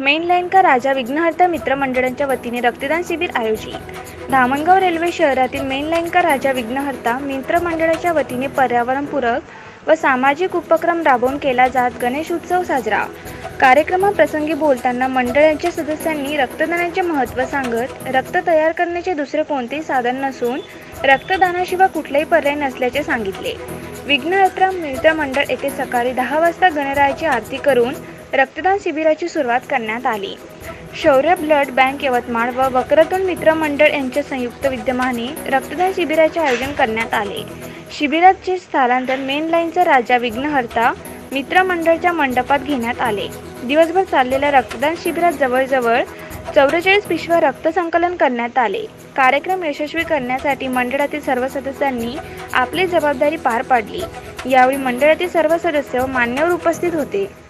Main line का राजा विघ्नहर्ता मित्र मंडळांच्या वतीने रक्तदान शिबिर आयोजित. धामणगाव रेल्वे शहरातील मेन लाईन का राजा विघ्नहर्ता मित्र मंडळाच्या वतीने पर्यावरणपूरक व सामाजिक उपक्रम राबवून केला जात गणेश उत्सव साजरा. कार्यक्रमाप्रसंगी बोलताना मंडळाच्या सदस्यांनी रक्तदानाचे महत्त्व सांगत रक्त तयार करण्याचे दुसरे कोणतेही साधन नसून रक्तदानाशिवाय कुठलाही पर्याय नसल्याचे सांगितले. विघ्नहर्ता मित्र मंडळ येथे सकाळी दहा वाजता गणरायाची आरती करून रक्तदान शिबिराची सुरुवात करण्यात आली. शौर्य ब्लड बँक यवतमाळ व वक्रतून मित्र मंडळ यांच्या संयुक्त विद्यमाने रक्तदान शिबिराचे आयोजन करण्यात आले. शिबिराचे स्थलांतर मेन लाईनचा राजा विघ्नहर्ता मित्र मंडळच्या मंडपात घेण्यात आले. दिवसभर चाललेल्या रक्तदान शिबिरात जवळजवळ चौवेचाळीस पिशव्या रक्त संकलन करण्यात आले. कार्यक्रम यशस्वी करण्यासाठी मंडळातील सर्व सदस्यांनी आपली जबाबदारी पार पाडली. यावेळी मंडळातील सर्व सदस्य मान्यवर उपस्थित होते.